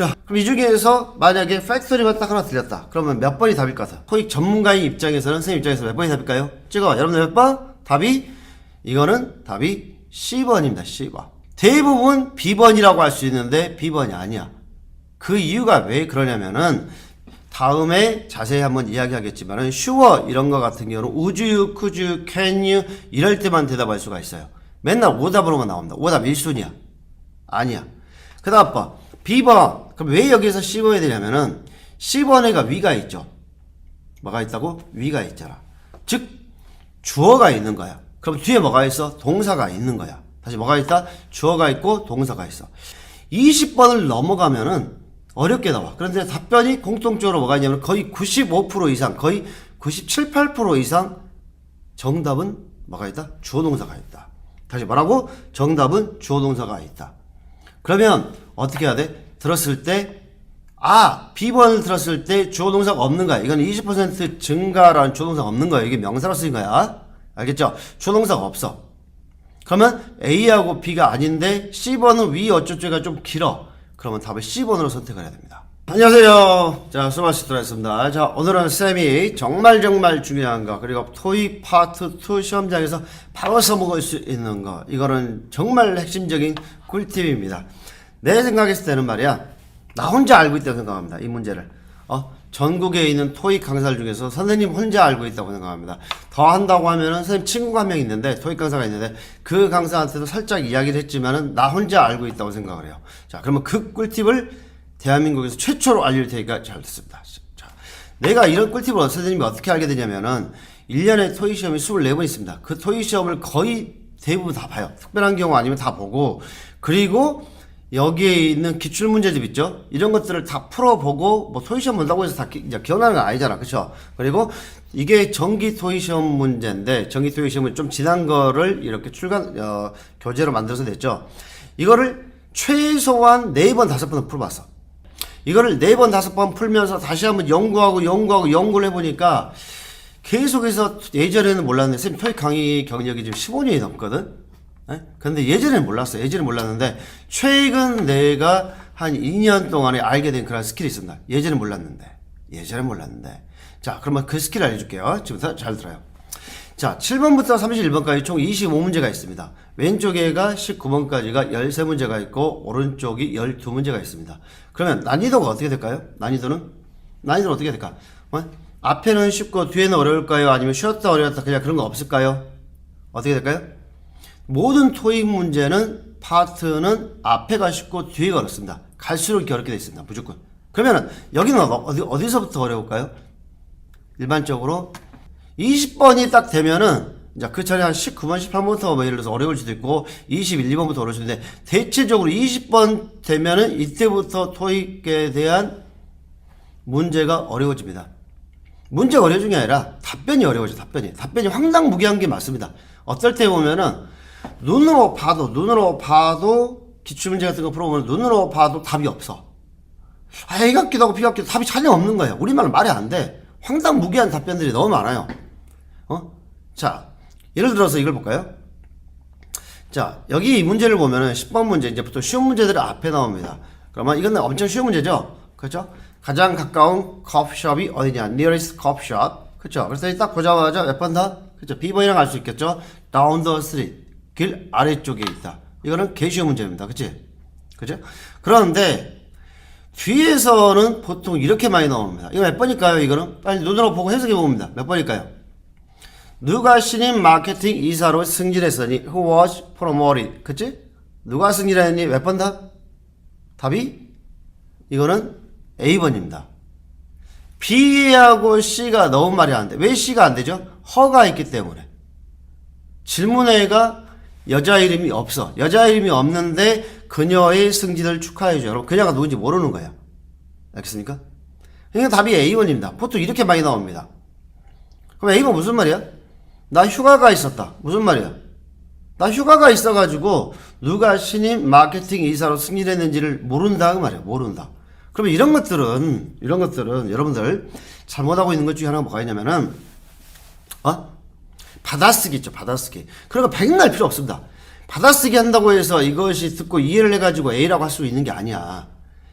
자, 그럼 이 중에서 만약에 팩토리만 딱 하나 들렸다. 그러면 몇 번이 답일 것 같아? 토익 전문가인 입장에서는 선생님 입장에서 몇 번이 답일까요? 찍어. 여러분들 몇 번? 답이 이거는 답이 C번입니다. C번. 대부분 B번이라고 할 수 있는데 B번이 아니야. 그 이유가 왜 그러냐면은 다음에 자세히 한번 이야기하겠지만은 sure 이런 거 같은 경우는 you, can you 이럴 때만 대답할 수가 있어요. 맨날 오답으로만 나옵니다. 오답 1순위야. 아니야. 그 다음 번. B번. 그럼 왜 여기서 C번이 되냐면은 C번에가 위가 있죠. 뭐가 있다고? 위가 있잖아. 즉, 주어가 있는 거야. 그럼 뒤에 뭐가 있어? 동사가 있는 거야. 다시 뭐가 있다? 주어가 있고 동사가 있어. 20번을 넘어가면은 어렵게 나와. 그런데 답변이 공통적으로 뭐가 있냐면 거의 95% 이상, 거의 97, 8% 이상 정답은 뭐가 있다? 주어 동사가 있다. 다시 뭐라고? 정답은 주어 동사가 있다. 그러면 어떻게 해야 돼? 들었을 때 아, B번을 들었을 때 주어 동사가 없는 거야. 이건 20% 증가라는 주어 동사가 없는 거야. 이게 명사로 쓰인 거야. 알겠죠? 주어 동사가 없어. 그러면 A하고 B가 아닌데 C번은 위 어쩌고가 좀 길어. 그러면 답을 C번으로 선택을 해야 됩니다. 안녕하세요. 자, 수고하셨습니다. 자, 오늘은 쌤이 정말 정말 중요한 거, 그리고 토익 파트 2 시험장에서 바로 써먹을 수 있는 거, 이거는 정말 핵심적인 꿀팁입니다. 내 생각했을 때는 말이야, 나 혼자 알고 있다고 생각합니다. 이 문제를. 어, 전국에 있는 토익 강사들 중에서 선생님 혼자 알고 있다고 생각합니다. 더 한다고 하면은 선생님 친구가 한 명 있는데 토익 강사가 있는데 그 강사한테도 살짝 이야기를 했지만은 나 혼자 알고 있다고 생각을 해요. 자, 그러면 그 꿀팁을 대한민국에서 최초로 알릴 테니까 잘 듣습니다. 자, 내가 이런 꿀팁을 선생님이 어떻게 알게 되냐면은 1년에 토익 시험이 24번 있습니다. 그 토익 시험을 거의 대부분 다 봐요. 특별한 경우 아니면 다 보고 그리고 여기에 있는 기출 문제집 있죠? 이런 것들을 다 풀어보고, 뭐, 토익 시험 본다고 해서 다 기, 이제 기억나는 건 아니잖아. 그쵸? 그리고 이게 정기 토익 시험 문제인데, 정기 토익 시험은 좀 지난 거를 이렇게 출간, 어, 교재로 만들어서 냈죠? 이거를 최소한 4번, 5번은 풀어봤어. 이거를 4번, 5번 풀면서 다시 한번 연구하고, 연구하고, 연구를 해보니까 계속해서 예전에는 몰랐는데, 쌤 토익 강의 경력이 지금 15년이 넘거든? 예? 근데 예전엔 몰랐어. 예전엔 몰랐는데 최근 내가 한 2년 동안에 알게 된 그런 스킬이 있습니다. 예전엔 몰랐는데. 예전엔 몰랐는데. 자, 그러면 그 스킬 알려줄게요. 지금부터 잘 들어요. 자, 7번부터 31번까지 총 25문제가 있습니다. 왼쪽에가 19번까지가 13문제가 있고 오른쪽이 12문제가 있습니다. 그러면 난이도가 어떻게 될까요? 난이도는? 난이도는 어떻게 될까? 어? 앞에는 쉽고 뒤에는 어려울까요? 아니면 쉬었다 어려웠다 그냥 그런 거 없을까요? 어떻게 될까요? 모든 토익 문제는 파트는 앞에 가 쉽고 뒤에가 어렵습니다. 갈수록 이렇게 어렵게 되어 있습니다. 무조건. 그러면은 여기는 어디 어디서부터 어려울까요? 일반적으로 20번이 딱 되면은 이제 그 차례 한 19번, 18번부터 뭐 예를 들어서 어려울 수도 있고 21, 2번부터 어려울 수도 있는데 대체적으로 20번 되면은 이때부터 토익에 대한 문제가 어려워집니다. 문제가 어려운 게 아니라 답변이 어려워져 답변이 답변이 황당무계한 게 맞습니다. 어떨 때 보면은 눈으로 봐도 눈으로 봐도 기출문제 같은 거 풀어보면 눈으로 봐도 답이 없어. 아, A 같기도 하고 B 같기도 답이 전혀 없는 거야. 우리말은 말이 안 돼. 황당무계한 답변들이 너무 많아요. 어? 자, 예를 들어서 이걸 볼까요? 자, 여기 이 문제를 보면은 10번 문제, 이제 부터 쉬운 문제들이 앞에 나옵니다. 그러면 이건 엄청 쉬운 문제죠? 그렇죠? 가장 가까운 커피숍이 어디냐? nearest shop. 그렇죠? 그래서 딱 보자마자 몇번 더? 그렇죠? B번이랑 알 수 있겠죠? down the street. 길 아래쪽에 있다. 이거는 개쉬운 문제입니다. 그치? 그죠? 그런데 뒤에서는 보통 이렇게 많이 나옵니다. 이거 몇 번일까요? 이거는 빨리 눈으로 보고 해석해 봅니다. 몇 번일까요? 누가 신임 마케팅 이사로 승진했으니 who was promoted 그치? 누가 승진했니? 몇번 다? 답이 이거는 A번입니다. B하고 C가 너무 말이 안 돼. 왜 C가 안 되죠? 허가 있기 때문에. 질문에가 여자 이름이 없어. 여자 이름이 없는데 그녀의 승진을 축하해줘. 여러분, 그녀가 누군지 모르는 거야. 알겠습니까? 그러니까 답이 A번입니다. 보통 이렇게 많이 나옵니다. 그럼 A번 무슨 말이야? 나 휴가가 있었다. 무슨 말이야? 나 휴가가 있어가지고 누가 신임 마케팅 이사로 승진했는지를 모른다 그 말이야. 모른다. 그러면 이런 것들은 이런 것들은 여러분들 잘못하고 있는 것 중에 하나가 뭐가 있냐면은 어? 받아쓰기 있죠. 받아쓰기. 그러니까 백날 필요 없습니다. 받아쓰기 한다고 해서 이것이 듣고 이해를 해가지고 A라고 할 수 있는 게 아니야.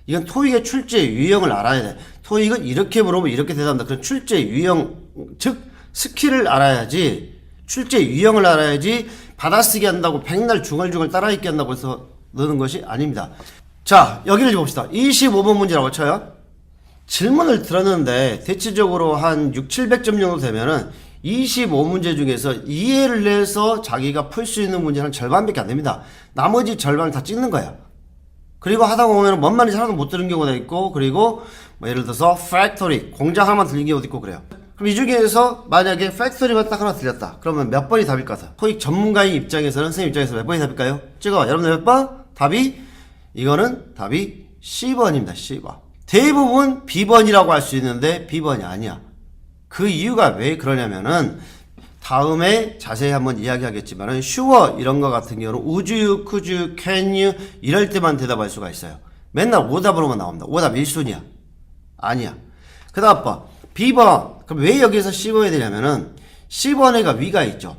이건 토익의 출제 유형을 알아야 돼. 토익은 이렇게 물어보면 이렇게 대답한다. 그런 출제 유형, 즉 스킬을 알아야지 출제 유형을 알아야지 받아쓰기 한다고 백날 중얼중얼 따라읽기 한다고 해서 넣는 것이 아닙니다. 자, 여기를 좀 봅시다. 25번 문제라고 쳐요. 질문을 들었는데 대체적으로 한 6, 700점 정도 되면은 25문제 중에서 이해를 해서 자기가 풀 수 있는 문제는 절반밖에 안 됩니다. 나머지 절반을 다 찍는 거야. 그리고 하다 보면 뭔 말인지 하나도 못 들은 경우가 있고 그리고 뭐 예를 들어서 factory 공장 하나만 들린 경우도 있고 그래요. 그럼 이 중에서 만약에 factory만 딱 하나 들렸다. 그러면 몇 번이 답일 것 같아? 토익 전문가인 입장에서는 선생님 입장에서 몇 번이 답일까요? 찍어. 여러분들 몇 번? 답이 이거는 답이 C번입니다. C번. 대부분 B번이라고 할 수 있는데 B번이 아니야. 그 이유가 왜 그러냐면은 다음에 자세히 한번 이야기하겠지만은 sure 이런 거 같은 경우는 would you, could you, can you 이럴 때만 대답할 수가 있어요. 맨날 오답으로만 나옵니다. 오답 1순위야. 아니야. 그 다음 봐. B번. 그럼 왜 여기서 C번이 되냐면은 C번에가 위가 있죠.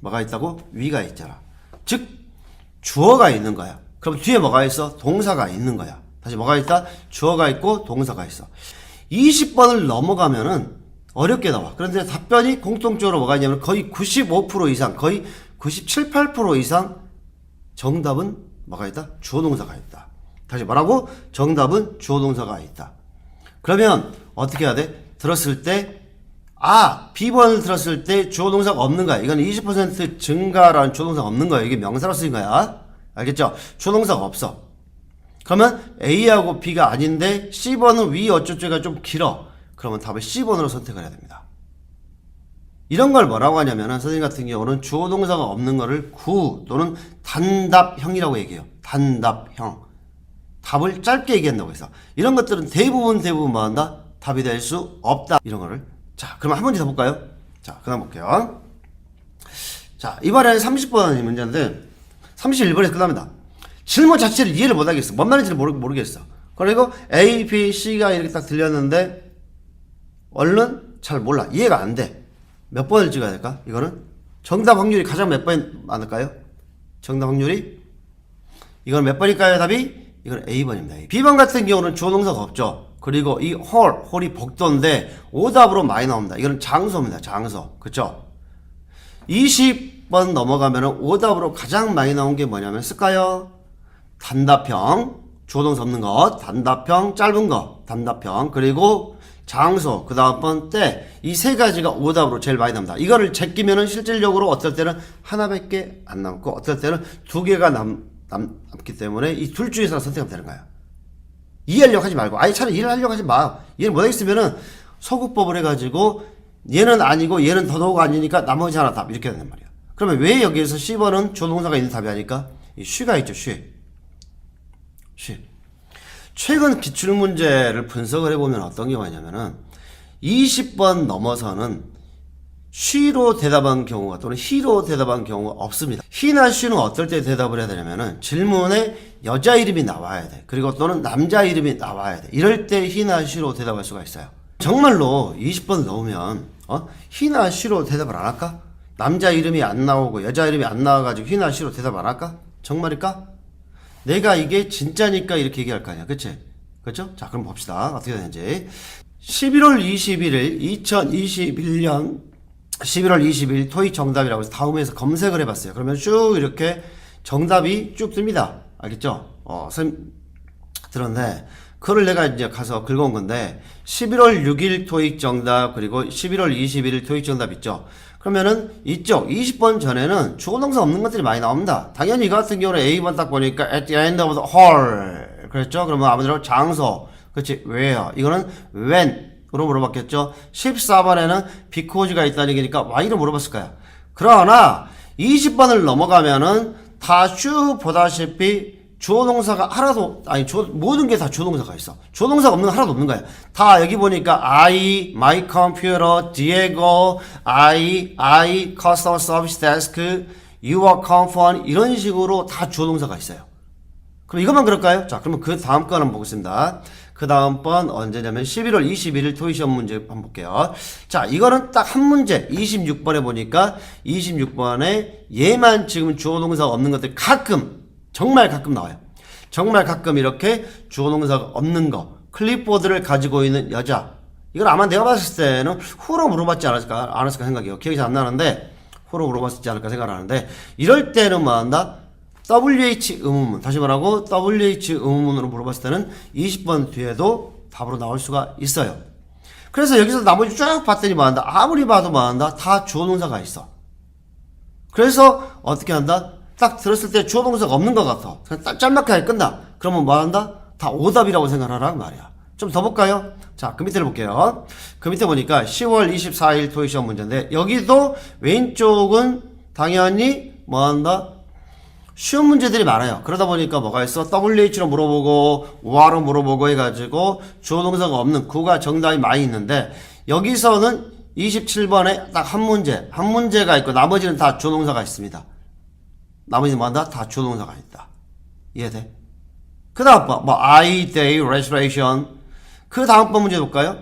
뭐가 있다고? 위가 있잖아. 즉 주어가 있는 거야. 그럼 뒤에 뭐가 있어? 동사가 있는 거야. 다시 뭐가 있다? 주어가 있고 동사가 있어. 20번을 넘어가면은 어렵게 나와. 그런데 답변이 공통적으로 뭐가 있냐면 거의 95% 이상, 거의 97, 8% 이상 정답은 뭐가 있다? 주어 동사가 있다. 다시 뭐라고? 정답은 주어 동사가 있다. 그러면 어떻게 해야 돼? 들었을 때 아, B번을 들었을 때 주어 동사가 없는 거야. 이건 20% 증가라는 주어 동사가 없는 거야. 이게 명사로 쓰인 거야. 알겠죠? 주어 동사가 없어. 그러면 A하고 B가 아닌데 C번은 위 어쩌고가 좀 길어. 그러면 답을 C번으로 선택을 해야 됩니다. 이런 걸 뭐라고 하냐면은 선생님 같은 경우는 주어 동사가 없는 거를 구 또는 단답형이라고 얘기해요. 단답형. 답을 짧게 얘기한다고 해서 이런 것들은 대부분 대부분 뭐 한다? 답이 될 수 없다. 이런 거를. 자, 그럼 한 문제 더 볼까요? 자, 그다음 볼게요. 자, 이번에는 30번 문제인데 31번에서 끝납니다. 질문 자체를 이해를 못 하겠어. 뭔 말인지 모르, 모르겠어. 그리고 A, B, C가 이렇게 딱 들렸는데 얼른 잘 몰라. 이해가 안 돼. 몇 번을 찍어야 될까? 이거는 정답 확률이 가장 몇 번 많을까요? 정답 확률이 이건 몇 번일까요? 답이 이건 A번입니다. B번 같은 경우는 주어 동사가 없죠. 그리고 이 홀, 홀이 복도인데 오답으로 많이 나옵니다. 이거는 장소입니다. 장소. 그쵸? 20번 넘어가면 오답으로 가장 많이 나온 게 뭐냐면 쓸까요? 단답형, 주어 동사 없는 것, 단답형, 짧은 거, 단답형, 그리고 장소, 그 다음 번 때, 이 세 가지가 오답으로 제일 많이 납니다. 이거를 제끼면은 실질적으로 어떨 때는 하나밖에 안 남고, 어떨 때는 두 개가 남, 남, 남기 때문에 이 둘 중에서 선택하면 되는 거야. 이해하려고 하지 말고, 아예 차라리 이해를 하려고 하지 마. 이해를 못하겠으면은 소구법을 해가지고, 얘는 아니고 얘는 더더욱 아니니까 나머지 하나 답. 이렇게 된단 말이야. 그러면 왜 여기에서 10번은 조동사가 있는 답이 아닐까? 이 쉬가 있죠, 쉬. 쉬. 최근 기출 문제를 분석을 해보면 어떤 경우가 있냐면은 20번 넘어서는 쉬로 대답한 경우가 또는 히로 대답한 경우가 없습니다. 히나 쉬는 어떨 때 대답을 해야 되냐면은 질문에 여자 이름이 나와야 돼. 그리고 또는 남자 이름이 나와야 돼. 이럴 때 히나 쉬로 대답할 수가 있어요. 정말로 20번 넘으면 어? 히나 쉬로 대답을 안 할까? 남자 이름이 안 나오고 여자 이름이 안 나와가지고 히나 쉬로 대답 안 할까? 정말일까? 내가 이게 진짜니까 이렇게 얘기할 거 아니야. 그치? 그렇죠? 자, 그럼 봅시다. 어떻게 되는지. 11월 21일 2021년 11월 20일 토익 정답이라고 해서 다음에서 검색을 해봤어요. 그러면 쭉 이렇게 정답이 쭉 뜹니다. 알겠죠? 어, 선 들었네. 그걸 내가 이제 가서 긁어온 건데 11월 6일 토익 정답 그리고 11월 21일 토익 정답 있죠. 그러면은 이쪽 20번 전에는 주어 동사 없는 것들이 많이 나옵니다. 당연히 이거 같은 경우는 A번 딱 보니까 at the end of the hall 그랬죠. 그러면 아무래도 장소 그렇지 where 이거는 when으로 물어봤겠죠. 14번에는 because가 있다는 얘기니까 why로 물어봤을 거야. 그러나 20번을 넘어가면은 다슈 보다시피 주어 동사가 하나도 아니 주어, 모든 게 다 주어 동사가 있어. 주어 동사가 없는 거 하나도 없는 거야. 다 여기 보니까 I, my computer, Diego, I, I, customer service desk, your comfort 이런 식으로 다 주어 동사가 있어요. 그럼 이것만 그럴까요? 자, 그러면 그 다음 거 한번 보겠습니다. 그 다음 번 언제냐면 11월 21일 토익 시험 문제 한번 볼게요. 자, 이거는 딱 한 문제 26번에 보니까 26번에 얘만 지금 주어 동사가 없는 것들 가끔 정말 가끔 나와요. 정말 가끔 이렇게 주어 동사가 없는 거 클립보드를 가지고 있는 여자. 이건 아마 내가 봤을 때는 후로 물어봤지 않았을까 않았을까 생각해요. 기억이 잘 안 나는데 후로 물어봤지 않을까 생각하는데 이럴 때는 뭐 한다? WH 의문문. 다시 말하고 WH 의문문으로 물어봤을 때는 20번 뒤에도 답으로 나올 수가 있어요. 그래서 여기서 나머지 쭉 봤더니 뭐 한다? 아무리 봐도 뭐 한다? 다 주어 동사가 있어. 그래서 어떻게 한다? 딱 들었을 때 주어 동사가 없는 것 같아. 그냥 딱 짤막하게 끝나. 그러면 뭐 한다? 다 오답이라고 생각하란 말이야. 좀 더 볼까요? 자, 그 밑에를 볼게요. 그 밑에 보니까 10월 24일 토익 시험 문제인데 여기도 왼쪽은 당연히 뭐 한다? 쉬운 문제들이 많아요. 그러다 보니까 뭐가 있어? WH로 물어보고, 뭐하러 물어보고 해가지고, 주어 동사가 없는 구가 정답이 많이 있는데, 여기서는 27번에 딱 한 문제, 한 문제가 있고, 나머지는 다 주어 동사가 있습니다. 나머지는 뭐한다? 다 주어 동사가 있다. 이해돼? 그 다음 번, 뭐, I, day, restoration. 그 다음 번 문제 볼까요?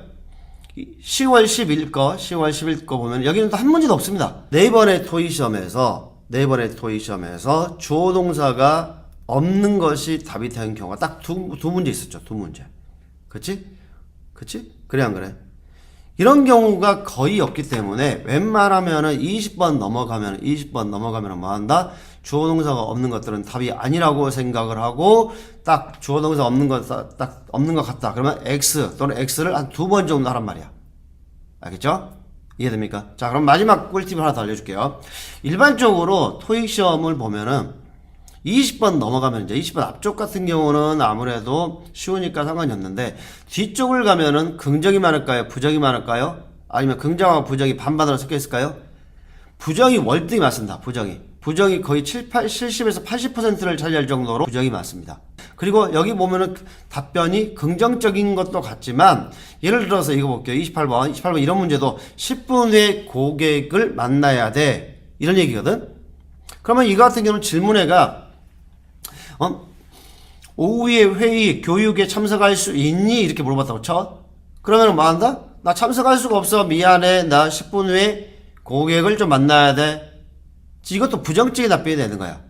10월 10일 거, 10월 10일 거 보면 여기는 또 한 문제도 없습니다. 네 번의 토익 시험에서 네 번의 토익 시험에서 주어 동사가 없는 것이 답이 되는 경우가 딱두 두 문제 있었죠. 두 문제. 그치? 그치? 그래 안 그래? 이런 경우가 거의 없기 때문에 웬만하면은 20번 넘어가면 20번 넘어가면 뭐 한다? 주어 동사가 없는 것들은 답이 아니라고 생각을 하고 딱 주어 동사 없는 것딱 없는 것 같다. 그러면 x 또는 x를 한 두 번 정도 하란 말이야. 알겠죠? 이해됩니까? 자, 그럼 마지막 꿀팁을 하나 더 알려줄게요. 일반적으로 토익 시험을 보면은 20번 넘어가면 이제 20번 앞쪽 같은 경우는 아무래도 쉬우니까 상관이 없는데 뒤쪽을 가면은 긍정이 많을까요? 부정이 많을까요? 아니면 긍정하고 부정이 반반으로 섞여 있을까요? 부정이 월등히 많습니다. 부정이. 부정이 거의 7, 8, 70에서 80%를 차지할 정도로 부정이 많습니다. 그리고 여기 보면은 답변이 긍정적인 것도 같지만 예를 들어서 이거 볼게요. 28번. 28번 이런 문제도 10분 후에 고객을 만나야 돼. 이런 얘기거든. 그러면 이거 같은 경우는 질문에가 어? 오후에 회의, 교육에 참석할 수 있니? 이렇게 물어봤다고 쳐. 그러면 뭐 한다? 나 참석할 수가 없어. 미안해. 나 10분 후에 고객을 좀 만나야 돼. 이것도 부정적인 답변이 되는 거야.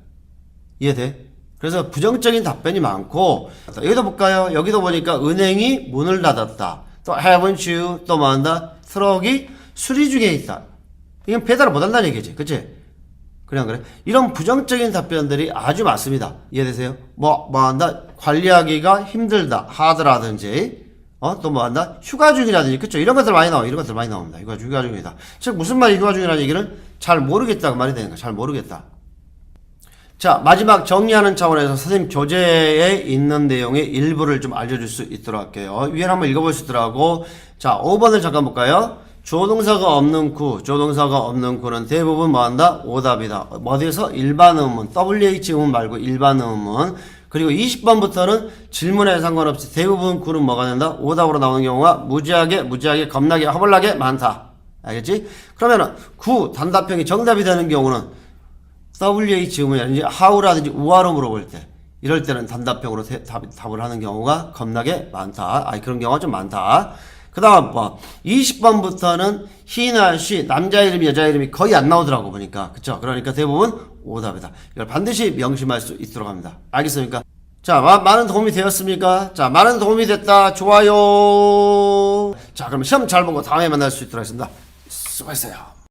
이해돼? 그래서 부정적인 답변이 많고 여기도 볼까요? 여기도 보니까 은행이 문을 닫았다. 또 haven't you 또 뭐한다? 트럭이 수리 중에 있다. 이건 배달을 못 한다는 얘기지. 그치? 안 그래? 이런 부정적인 답변들이 아주 많습니다. 이해되세요? 뭐, 뭐 한다? 관리하기가 힘들다. 하드라든지, 어, 또 뭐 한다? 휴가 중이라든지, 그쵸? 이런 것들 많이 나와. 이런 것들 많이 나옵니다. 휴가, 중- 휴가 중이다. 즉, 무슨 말이 휴가 중이라는 얘기는 잘 모르겠다고 말이 되는 거야. 잘 모르겠다. 자, 마지막 정리하는 차원에서 선생님 교재에 있는 내용의 일부를 좀 알려줄 수 있도록 할게요. 위에 한번 읽어볼 수 있더라고. 자, 5번을 잠깐 볼까요? 조동사가 없는 구, 조동사가 없는 구는 대부분 뭐 한다? 오답이다. 어디에서? 일반 의문, WH 의문 말고 일반 의문. 그리고 20번부터는 질문에 상관없이 대부분 구는 뭐가 된다? 오답으로 나오는 경우가 무지하게, 무지하게, 겁나게, 허벌나게 많다. 알겠지? 그러면은 구, 단답형이 정답이 되는 경우는 WH 의문이라든지 how라든지 우화로 물어볼 때 이럴 때는 단답형으로 대- 답, 답을 하는 경우가 겁나게 많다. 아니 그런 경우가 좀 많다. 그 다음 뭐 20번부터는 he나 she 남자 이름 여자 이름이 거의 안 나오더라고 보니까 그쵸 그러니까 대부분 오답이다. 이걸 반드시 명심할 수 있도록 합니다. 알겠습니까? 자 마- 많은 도움이 되었습니까? 자 많은 도움이 됐다. 좋아요. 자 그럼 시험 잘 보고 다음에 만날 수 있도록 하겠습니다. 수고했어요